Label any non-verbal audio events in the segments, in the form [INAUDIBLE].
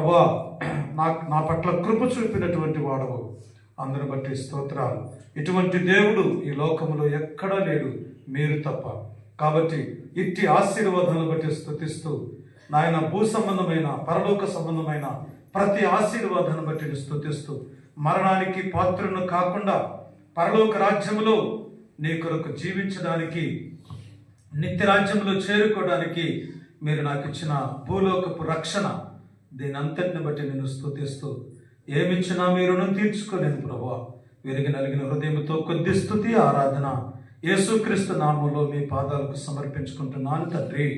ప్రభా నా నా పట్ల కృప చూపినటువంటి వాడవు. అందరి బట్టి స్తోత్రాలు. ఇటువంటి దేవుడు ఈ లోకంలో ఎక్కడా లేడు మీరు తప్ప. కాబట్టి ఇట్టి ఆశీర్వాదాలను బట్టి స్థుతిస్తూ నాయన భూ సంబంధమైన పరలోక సంబంధమైన ప్రతి ఆశీర్వాదాన్ని బట్టి స్థుతిస్తూ మరణానికి పాత్రను కాకుండా పరలోక రాజ్యములో నీ కొరకు జీవించడానికి నిత్య రాజ్యంలో చేరుకోవడానికి మీరు నాకు ఇచ్చిన భూలోకపు రక్షణ దీని అంతటిని బట్టి నేను స్తుతిస్తూ ఏమిచ్చినా మీరును తీర్చుకోలేను ప్రభా వీరికి నలిగిన హృదయంతో కొద్ది స్థుతి ఆరాధన. యేసుక్రీస్తు నామంలో మీ పాదాలకు సమర్పించుకుంటున్నాను తండ్రి.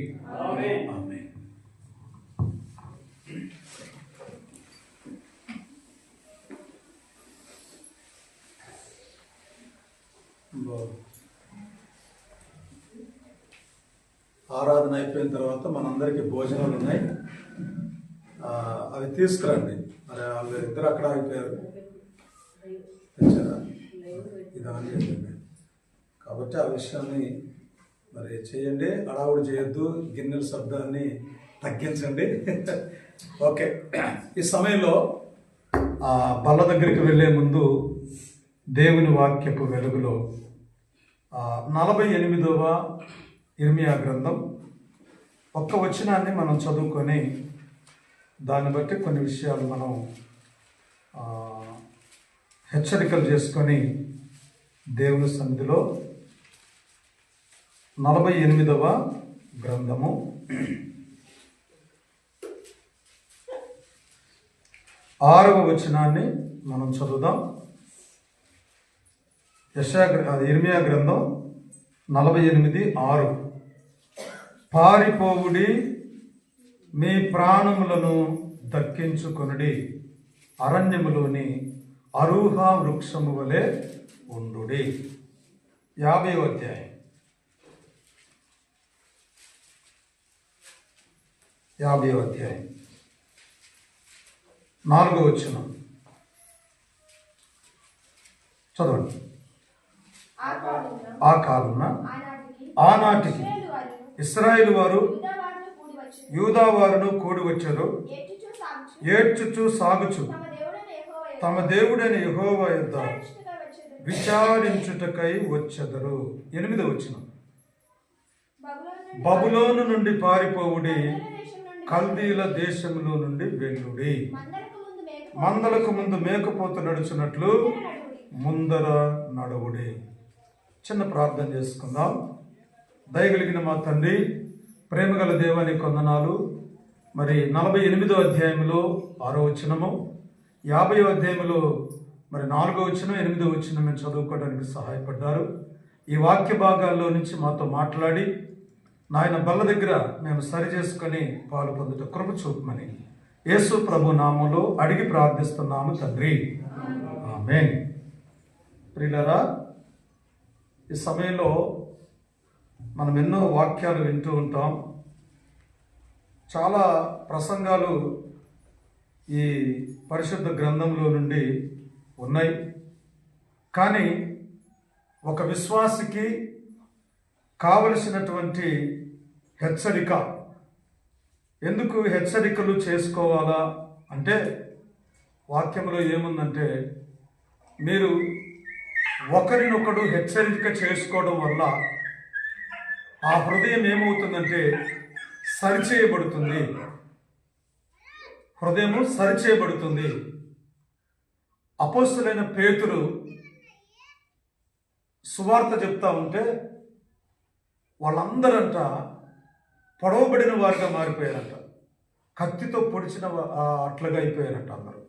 ఆరాధన అయిపోయిన తర్వాత మనందరికీ భోజనాలు ఉన్నాయి. అవి తీసుకురండి. మరి వాళ్ళు ఇద్దరు అక్కడ అయిపోయారు. తెచ్చారా? ఇదని చెప్పండి కాబట్టి ఆ విషయాన్ని మరి చేయండి. అడావుడు చేయొద్దు. గిన్నెల శబ్దాన్ని తగ్గించండి. [LAUGHS] ఓకే. ఈ సమయంలో ఆ బల్ల దగ్గరికి వెళ్ళే ముందు దేవుని వాక్యపు వెలుగులో నలభై ఎనిమిదవ ఇర్మియా గ్రంథం. ఒక్క వచనాన్ని మనం చదువుకొని దాన్ని బట్టి కొన్ని విషయాలు మనం హెచ్చరికలు చేసుకొని దేవుని సన్నిధిలో నలభై ఎనిమిదవ గ్రంథము. ఆరవ వచనాన్ని మనం చదువుదాం. యశా ఇర్మియా గ్రంథం నలభై ఎనిమిది ఆరు. పారిపోవుడి మీ ప్రాణములను దక్కించుకొనుడి. అరణ్యములోని అరూహ వృక్షము వలె ఉండుడి. యాభై అధ్యాయం. యాభై అధ్యాయం. నాలుగో వచ్చిన చదవండి. ఆ కాలమున ఆనాటికి ఇస్రాయేల్ వారు యూదావారును కూడి వచ్చారు? ఏడ్చుచూ సాగుచు. తమ దేవుడైన యెహోవా యొద్ద. విచారించుటకై వచ్చెదరు. ఎనిమిది వచ్చిన బబులోను నుండి పారిపోవుడి కల్దీల దేశములో నుండి వెళ్ళుడి. మందలకు ముందు మేకపోతు నడుచున్నట్లు. ముందర నడువుడి. చిన్న ప్రార్థన చేసుకుందాం. దయగలిగిన మా తండ్రి ప్రేమగల దేవాని కొందనాలు మరి నలభై ఎనిమిదో అధ్యాయంలో ఆరో వచనము యాభై అధ్యాయంలో మరి నాలుగో వచనం ఎనిమిదో వచనం మేము చదువుకోవడానికి సహాయపడ్డారు. ఈ వాక్య భాగాల్లో నుంచి మాతో మాట్లాడి నాయన బల్ల దగ్గర మేము సరి చేసుకొని పాలు పొందుట కృప చూపమని యేసు ప్రభు నామంలో అడిగి ప్రార్థిస్తున్నాము తండ్రి. ఆమేన్. ప్రియులరా ఈ సమయంలో మనం ఎన్నో వాక్యాలు వింటూ ఉంటాం. చాలా ప్రసంగాలు ఈ పరిశుద్ధ గ్రంథంలో నుండి ఉన్నాయి. కానీ ఒక విశ్వాసికి కావలసినటువంటి హెచ్చరిక. ఎందుకు హెచ్చరికలు చేసుకోవాలా అంటే వాక్యంలో ఏముందంటే మీరు ఒకరినొకడు హెచ్చరిక చేసుకోవడం వల్ల ఆ హృదయం ఏమవుతుందంటే సరిచేయబడుతుంది. హృదయము సరిచేయబడుతుంది. అపోస్తులైన పేతురు సువార్త చెప్తా ఉంటే వాళ్ళందరంట పొడవబడిన వారిగా మారిపోయారంట. కత్తితో పొడిచిన వా- అట్లుగా అయిపోయారంట అందరూ.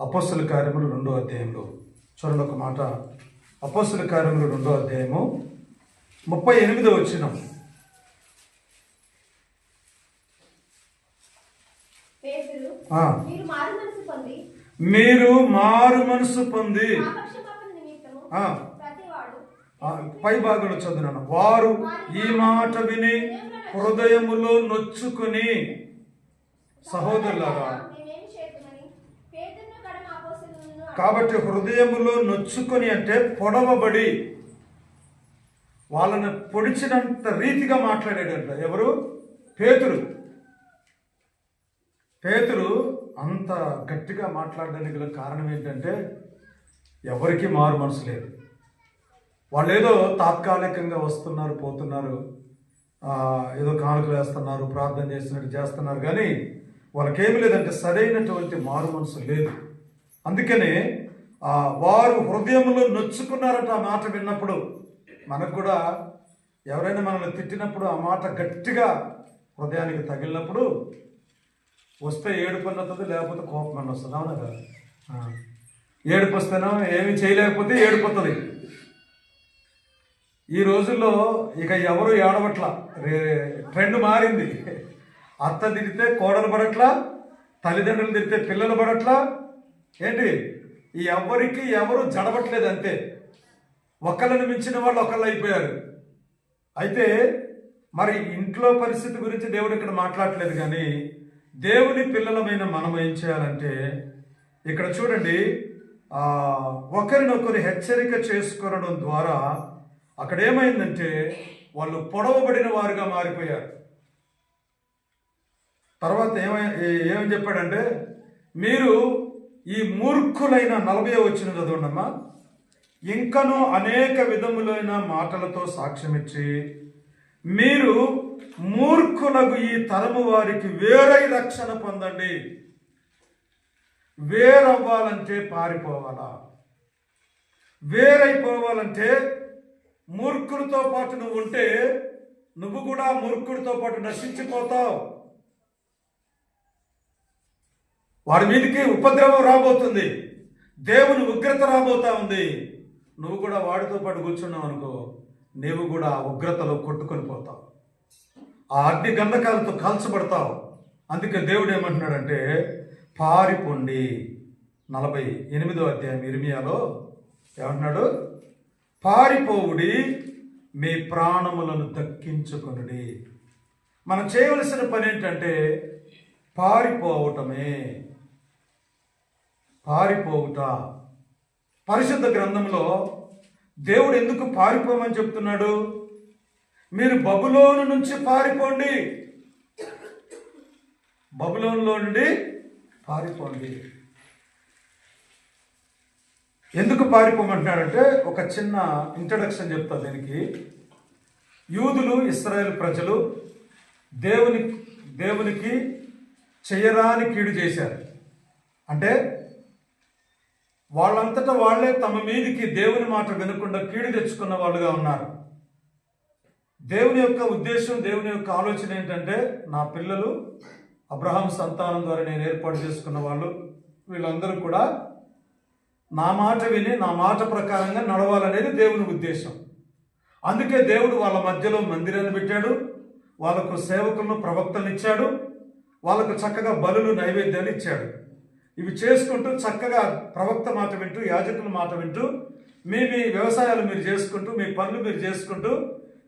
అపోస్తుల కార్యములు రెండో అధ్యాయంలో. చూడండి ఒక మాట. అపోస్తుల కార్యములు రెండో అధ్యాయము. ముప్పై ఎనిమిదో వచ్చిన. మీరు మారు మనసు పొంది. పై భాగంలో చదువునాను వారు ఈ మాట విని హృదయములో నొచ్చుకొని సహోదరులారా కాబట్టి హృదయములో నొచ్చుకొని అంటే పొడవబడి వాళ్ళని పొడిచినంత రీతిగా మాట్లాడాడంట ఎవరు? పేతురు. పేతురు అంత గట్టిగా మాట్లాడడానికి గల కారణం ఏంటంటే ఎవరికి మారు మనసు లేదు. వాళ్ళు ఏదో తాత్కాలికంగా వస్తున్నారు పోతున్నారు ఏదో కానుకలు వేస్తున్నారు ప్రార్థన చేస్తున్నట్టు చేస్తున్నారు కానీ వాళ్ళకేమి లేదంటే సరైనటువంటి మారు మనసు లేదు. అందుకనే వారు హృదయంలో నొచ్చుకున్నారట ఆ మాట విన్నప్పుడు. మనకు కూడా ఎవరైనా మనల్ని తిట్టినప్పుడు ఆ మాట గట్టిగా హృదయానికి తగిలినప్పుడు వస్తే ఏడుపు అన్నది వస్తుంది లేకపోతే కోపం అన్న వస్తుంది. అవునా కదా? ఏడుపు వస్తేనో ఏమి చేయలేకపోతే ఏడిపోతుంది ఈ రోజుల్లో ఇక ఎవరు ఏడవట్ల? రే ట్రెండ్ మారింది. అత్త తిడితే కోడలు పడట్లా తల్లిదండ్రులు తిరిగితే పిల్లలు పడట్లా. ఏంటి? ఈ ఎవరికి ఎవరు జడవట్లేదు అంతే. ఒకళ్ళని మించిన వాళ్ళు ఒకళ్ళు అయిపోయారు. అయితే మరి ఇంట్లో పరిస్థితి గురించి దేవుడు ఇక్కడ మాట్లాడలేదు కానీ దేవుని పిల్లలమైన మనం ఏం చేయాలంటే ఇక్కడ చూడండి ఒకరినొకరు హెచ్చరిక చేసుకోవడం ద్వారా అక్కడ ఏమైందంటే వాళ్ళు పొడవబడిన వారుగా మారిపోయారు. తర్వాత ఏమై ఏమని చెప్పాడంటే మీరు ఈ మూర్ఖులైన నలభై వచ్చిన చదవండమ్మా. ఇంకనూ అనేక విధములైన మాటలతో సాక్ష్యమిచ్చి మీరు మూర్ఖులకు ఈ తరము వారికి వేరై రక్షణ పొందండి. వేరవ్వాలంటే పారిపోవాలా? వేరైపోవాలంటే మూర్ఖులతో పాటు నువ్వు ఉంటే నువ్వు కూడా మూర్ఖుడితో పాటు నశించిపోతావు. వాడి మీదకి ఉపద్రవం రాబోతుంది. దేవుని ఉగ్రత రాబోతా ఉంది. నువ్వు కూడా వాడితో పాటు కూర్చున్నావు అనుకో నీవు కూడా ఆ ఉగ్రతలో కొట్టుకొని పోతావు. ఆ అగ్ని గంధకాలతో కాల్చబడతావు. అందుకే దేవుడు ఏమంటున్నాడంటే పారిపోండి. నలభై ఎనిమిదో అధ్యాయం ఇరిమియాలో ఏమంటున్నాడు? పారిపోవుడి మీ ప్రాణములను దక్కించుకొనుడి. మనం చేయవలసిన పని ఏంటంటే పారిపోవటమే. పారిపోవుట. పరిశుద్ధ గ్రంథంలో దేవుడు ఎందుకు పారిపోమని చెప్తున్నాడు? మీరు బబులోను నుంచి పారిపోండి. బబులోన్లో నుండి పారిపోండి. ఎందుకు పారిపోమంటున్నాడంటే ఒక చిన్న ఇంట్రడక్షన్ చెప్తా దీనికి. యూదులు ఇస్రాయేల్ ప్రజలు దేవుని దేవునికి చేయరాని కీడు చేశారు. అంటే వాళ్ళంతటా వాళ్ళే తమ మీదికి దేవుని మాట వినకుండా కీడు తెచ్చుకున్న వాళ్ళుగా ఉన్నారు. దేవుని యొక్క ఉద్దేశం దేవుని యొక్క ఆలోచన ఏంటంటే నా పిల్లలు అబ్రహాం సంతానం ద్వారా నేను ఏర్పాటు చేసుకున్న వాళ్ళు వీళ్ళందరూ కూడా నా మాట విని నా మాట ప్రకారంగా నడవాలనేది దేవుని ఉద్దేశం. అందుకే దేవుడు వాళ్ళ మధ్యలో మందిరాన్ని పెట్టాడు వాళ్ళకు సేవకులను ప్రవక్తలు ఇచ్చాడు వాళ్ళకు చక్కగా బలులు నైవేద్యాలు ఇచ్చాడు. ఇవి చేసుకుంటూ చక్కగా ప్రవక్త మాట వింటూ యాజకుల మాట వింటూ మీ మీ వ్యవసాయాలు మీరు చేసుకుంటూ మీ పనులు మీరు చేసుకుంటూ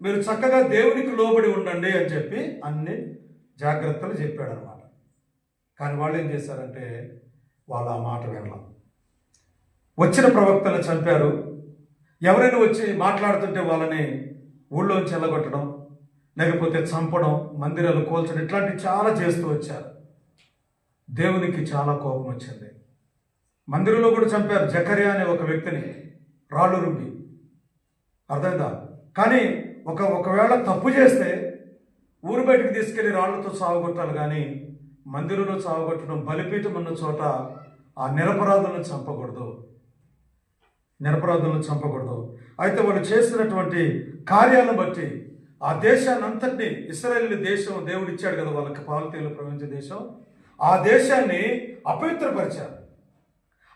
మీరు చక్కగా దేవునికి లోబడి ఉండండి అని చెప్పి అన్ని జాగ్రత్తలు చెప్పాడు అనమాట కానీ వాళ్ళు ఏం చేశారంటే వాళ్ళు ఆ మాట వినడం వచ్చిన ప్రవక్తలను చంపారు. ఎవరైనా వచ్చి మాట్లాడుతుంటే వాళ్ళని ఊళ్ళోంచి వెళ్ళగొట్టడం లేకపోతే చంపడం మందిరాలు కోల్చడం ఇట్లాంటివి చాలా చేస్తూ వచ్చారు. దేవునికి చాలా కోపం వచ్చింది. మందిరంలో కూడా చంపారు జకర్యా అనే ఒక వ్యక్తిని. రాళ్ళు రుబ్బి. అర్థమైందా? కానీ ఒక ఒకవేళ తప్పు చేస్తే ఊరు బయటకు తీసుకెళ్ళి రాళ్ళతో సాగుగొట్టాలి కానీ మందిరంలో సాగుగొట్టడం బలిపీఠం ఉన్న చోట ఆ నిరపరాధులను చంపకూడదు. నిరపరాధులను చంపకూడదు. అయితే వాళ్ళు చేసినటువంటి కార్యాలను బట్టి ఆ దేశాన్ని అంతటినీ దేశం దేవుడు ఇచ్చాడు కదా వాళ్ళకి పాలతీలు ప్రపంచ దేశం. ఆ దేశాన్ని అపవిత్రపరిచారు.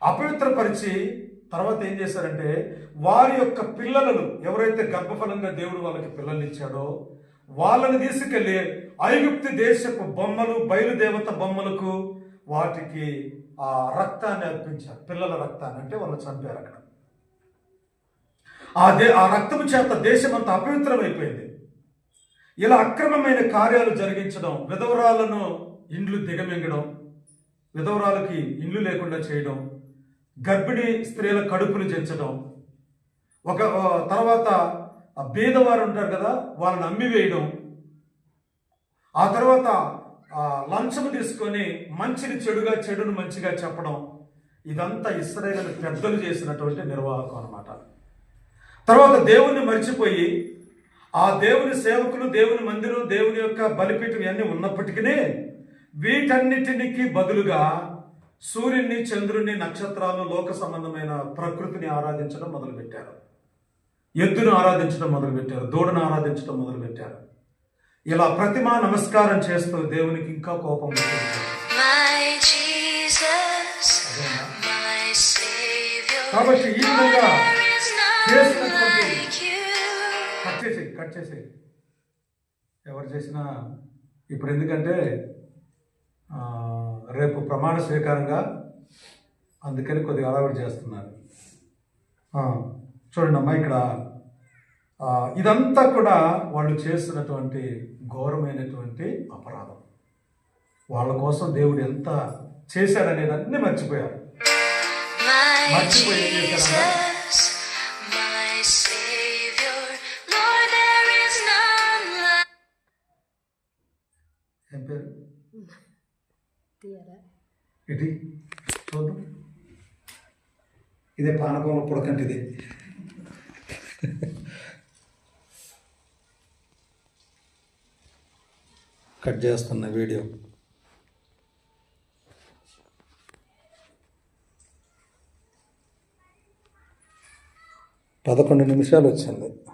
అపవిత్రపరిచి తర్వాత ఏం చేశారంటే వారి యొక్క పిల్లలను ఎవరైతే గర్భఫలంగా దేవుడు వాళ్ళకి పిల్లలు ఇచ్చాడో వాళ్ళని తీసుకెళ్ళి ఐగుప్తి దేశపు బొమ్మలు బయలుదేవత బొమ్మలకు వాటికి ఆ రక్తాన్ని అర్పించారు. పిల్లల రక్తాన్ని అంటే వాళ్ళు చంపారు అక్కడ. ఆ దే ఆ రక్తము చేత దేశం అంతా అపవిత్రమైపోయింది. ఇలా అక్రమమైన కార్యాలు జరిగించడం విధవరాలను ఇండ్లు దిగమింగడం విధవరాలకి ఇండ్లు లేకుండా చేయడం గర్భిణీ స్త్రీల కడుపులు చెంచడం ఒక తర్వాత ఆ బీదవారు ఉంటారు కదా వాళ్ళని అమ్మివేయడం ఆ తర్వాత లంచం లంచము తీసుకొని మంచిని చెడుగా చెడును మంచిగా చెప్పడం ఇదంతా ఇస్రాయేల్ పెద్దలు చేసినటువంటి నిర్వాహకం అనమాట తర్వాత దేవుణ్ణి మర్చిపోయి ఆ దేవుని సేవకులు దేవుని మందిరం దేవుని యొక్క బలిపీఠం ఇవన్నీ ఉన్నప్పటికీ వీటన్నిటినికి బదులుగా సూర్యుని చంద్రుని నక్షత్రాలు లోక సంబంధమైన ప్రకృతిని ఆరాధించడం మొదలుపెట్టారు ఎద్దును ఆరాధించడం మొదలుపెట్టారు దూడను ఆరాధించడం మొదలుపెట్టారు ఇలా ప్రతిమా నమస్కారం చేస్తూ దేవునికి ఇంకా కోపం. కాబట్టి ఈ విధంగా. కట్ చేసి కట్ చేసి ఎవరు చేసినా ఇప్పుడు ఎందుకంటే రేపు ప్రమాణ స్వీకారంగా అందుకని కొద్దిగా అలవాటు చేస్తున్నారు. చూడండి అమ్మా ఇక్కడ ఇదంతా కూడా వాళ్ళు చేస్తున్నటువంటి ఘోరమైనటువంటి అపరాధం. వాళ్ళ కోసం దేవుడు ఎంత చేశాడనేది అన్నీ మర్చిపోయారు. మర్చిపోయి ఇది చూద్దాం. ఇదే పానకంలో పుడకంటిది. కట్ చేస్తున్న వీడియో. పదకొండు నిమిషాలు వచ్చింది.